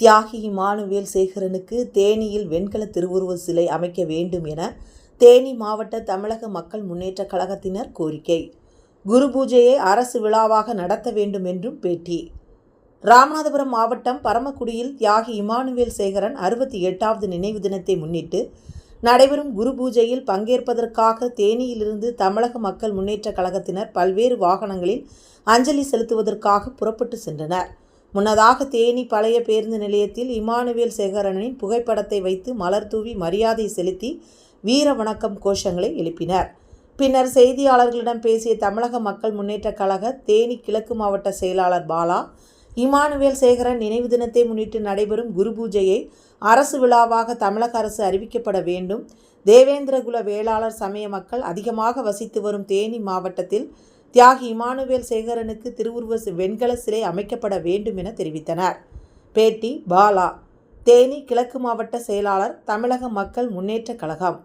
தியாகி இமானுவேல் சேகரனுக்கு தேனியில் வெண்கல திருவுருவ சிலை அமைக்க வேண்டும் என தேனி மாவட்ட தமிழக மக்கள் முன்னேற்ற கழகத்தினர் கோரிக்கை. குரு பூஜையை அரசு விழாவாக நடத்த வேண்டும் என்றும் பேட்டி. ராமநாதபுரம் மாவட்டம் பரமக்குடியில் தியாகி இமானுவேல் சேகரன் அறுபத்தி எட்டாவது நினைவு தினத்தை முன்னிட்டு நடைபெறும் குரு பூஜையில் பங்கேற்பதற்காக தேனியிலிருந்து தமிழக மக்கள் முன்னேற்ற கழகத்தினர் பல்வேறு வாகனங்களில் அஞ்சலி செலுத்துவதற்காக புறப்பட்டு சென்றனர். முன்னதாக தேனி பழைய பேருந்து நிலையத்தில் இமானுவேல் சேகரனின் புகைப்படத்தை வைத்து மலர் தூவி மரியாதை செலுத்தி வீர வணக்கம் கோஷங்களை எழுப்பினர். பின்னர் செய்தியாளர்களிடம் பேசிய தமிழக மக்கள் முன்னேற்றக் கழக தேனி கிழக்கு மாவட்ட செயலாளர் பாலா இமானுவேல் சேகரன் நினைவு தினத்தை முன்னிட்டு நடைபெறும் குரு பூஜையை அரசு விழாவாக தமிழக அரசு அறிவிக்கப்பட வேண்டும். தேவேந்திரகுல வேளாளர் சமய மக்கள் அதிகமாக வசித்து வரும் தேனி மாவட்டத்தில் தியாகி இமானுவேல் சேகரனுக்கு திருவுருவசு வெண்கல சிலை அமைக்கப்பட வேண்டும் என தெரிவித்தனர். பேட்டி பாலா. தேனி கிழக்கு மாவட்ட செயலாளர் தமிழக மக்கள் முன்னேற்றக் கழகம்.